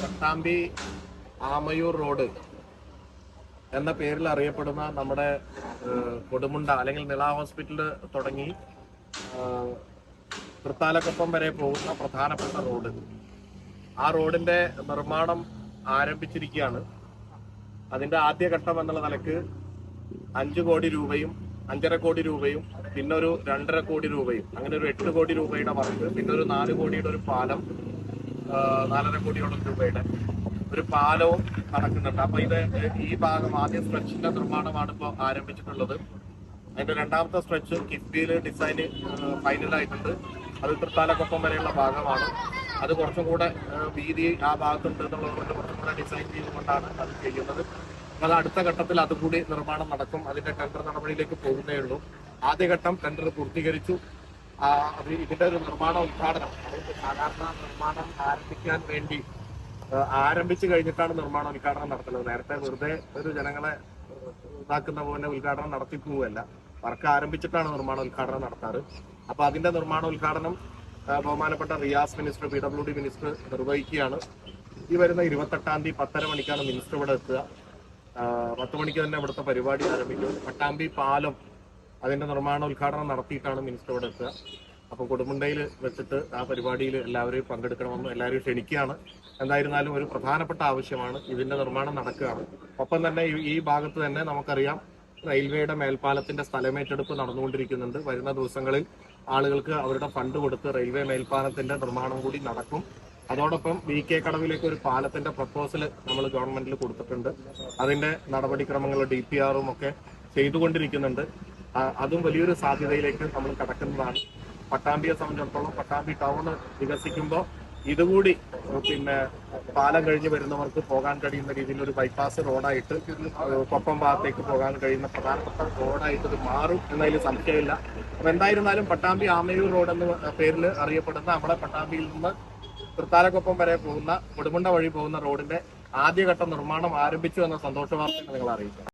Pattambi Amayur road എന്ന പേരിൽ അറിയപ്പെടുന്ന നമ്മുടെ കൊടുമുണ്ട അല്ലെങ്കിൽ നിള ഹോസ്പിറ്റൽ തുടങ്ങി തൃത്താലക്കൊപ്പം വരെ പോകുന്ന പ്രധാനപ്പെട്ട റോഡ്. ആ റോഡിന്റെ നിർമ്മാണം ആരംഭിച്ചിരിക്കുകയാണ്. അതിന്റെ ആദ്യഘട്ടം എന്നുള്ള നിലയ്ക്ക് അഞ്ചു കോടി രൂപയും അഞ്ചര കോടി രൂപയും പിന്നൊരു രണ്ടര കോടി രൂപയും അങ്ങനെ ഒരു എട്ട് കോടി രൂപയുടെ വർക്ക് പിന്നൊരു നാല് കോടിയുടെ ഒരു പാലം നാലര കോടിയോളം രൂപയുടെ ഒരു പാലവും നടക്കുന്നുണ്ട്. അപ്പൊ ഇത് ഈ ഭാഗം ആദ്യ സ്ട്രെച്ചിന്റെ നിർമ്മാണമാണ് ഇപ്പോൾ ആരംഭിച്ചിട്ടുള്ളത്. അതിന്റെ രണ്ടാമത്തെ സ്ട്രെച്ച് കിഫ്ബിയിൽ ഡിസൈൻ ഫൈനൽ ആയിട്ടുണ്ട് അത് തൃത്താലക്കൊപ്പം വരെയുള്ള ഭാഗമാണ്. അത് കുറച്ചും കൂടെ വീതി ആ ഭാഗത്തുണ്ട് എന്നുള്ളത് കൊണ്ട് കുറച്ചും കൂടെ ഡിസൈൻ ചെയ്തുകൊണ്ടാണ് അത് ചെയ്യുന്നത്. അത് അടുത്ത ഘട്ടത്തിൽ അതുകൂടി നിർമ്മാണം നടക്കും. അതിന്റെ ടെൻഡർ നടപടിയിലേക്ക് പോകുന്നേ ഉള്ളൂ. ആദ്യഘട്ടം ടെൻഡർ പൂർത്തീകരിച്ചു. ഇതിന്റെ ഒരു നിർമ്മാണ ഉദ്ഘാടനം. സാധാരണ നിർമ്മാണം ആരംഭിക്കാൻ വേണ്ടി ആരംഭിച്ചു കഴിഞ്ഞിട്ടാണ് നിർമ്മാണ ഉദ്ഘാടനം നടത്തുന്നത് നേരത്തെ വെറുതെ ഒരു ജനങ്ങളെ ഇതാക്കുന്ന പോലെ ഉദ്ഘാടനം നടത്തി പോവുകയല്ല വർക്ക് ആരംഭിച്ചിട്ടാണ് നിർമ്മാണ ഉദ്ഘാടനം നടത്താറ്. അപ്പൊ അതിന്റെ നിർമ്മാണ ഉദ്ഘാടനം ബഹുമാനപ്പെട്ട Riyas minister P W D minister നിർവഹിക്കുകയാണ്. ഈ വരുന്ന ഇരുപത്തെട്ടാം തീയതി പത്തര മണിക്കാണ് മിനിസ്റ്റർ ഇവിടെ എത്തുക. പത്ത് മണിക്ക് തന്നെ ഇവിടുത്തെ പരിപാടി ആരംഭിക്കും. പട്ടാമ്പി പാലം അതിന്റെ നിർമ്മാണ ഉദ്ഘാടനം നടത്തിയിട്ടാണ് മിനിസ്റ്റർ ഇവിടെ എത്തുക. അപ്പൊ കൊടുമുണ്ടയിൽ വെച്ചിട്ട് ആ പരിപാടിയിൽ എല്ലാവരെയും പങ്കെടുക്കണമെന്ന് എല്ലാവരെയും ക്ഷണിക്കുകയാണ്. എന്തായിരുന്നാലും ഒരു പ്രധാനപ്പെട്ട ആവശ്യമാണ് ഇതിന്റെ നിർമ്മാണം നടക്കുകയാണ്. ഒപ്പം തന്നെ ഈ- ഭാഗത്ത് തന്നെ നമുക്കറിയാം റെയിൽവേയുടെ മേൽപ്പാലത്തിന്റെ സ്ഥലമേറ്റെടുപ്പ് നടന്നുകൊണ്ടിരിക്കുന്നുണ്ട്. വരുന്ന ദിവസങ്ങളിൽ ആളുകൾക്ക് അവരുടെ ഫണ്ട് കൊടുത്ത് റെയിൽവേ മേൽപ്പാലത്തിന്റെ നിർമ്മാണം കൂടി നടക്കും. അതോടൊപ്പം വി കെ കടവിലേക്ക് ഒരു പാലത്തിന്റെ പ്രപ്പോസൽ നമ്മൾ ഗവൺമെന്റിൽ കൊടുത്തിട്ടുണ്ട്. അതിന്റെ നടപടിക്രമങ്ങൾ ഡി പി ആറും ഒക്കെ ചെയ്തുകൊണ്ടിരിക്കുന്നുണ്ട്. അതും വലിയൊരു സാധ്യതയിലേക്ക് നമ്മൾ കടക്കുന്നതാണ്. പട്ടാമ്പിയെ സംബന്ധിച്ചിടത്തോളം പട്ടാമ്പി ടൗൺ വികസിക്കുമ്പോൾ ഇതുകൂടി പിന്നെ പാലം കഴിഞ്ഞ് വരുന്നവർക്ക് പോകാൻ കഴിയുന്ന രീതിയിൽ ഒരു ബൈപ്പാസ് റോഡായിട്ട് കൊപ്പം ഭാഗത്തേക്ക് പോകാൻ കഴിയുന്ന പ്രധാനപ്പെട്ട റോഡായിട്ട് ഇത് മാറും എന്നതിൽ സംശയമില്ല. അപ്പൊ എന്തായിരുന്നാലും പട്ടാമ്പി ആമയൂർ റോഡ് എന്ന പേരിൽ അറിയപ്പെടുന്ന നമ്മുടെ പട്ടാമ്പിയിൽ നിന്ന് തൃത്താലക്കൊപ്പം വരെ പോകുന്ന കൊടുമുണ്ട വഴി പോകുന്ന റോഡിന്റെ ആദ്യഘട്ട നിർമ്മാണം ആരംഭിച്ചു എന്ന സന്തോഷ വാർത്ത നിങ്ങൾ അറിയിക്കുക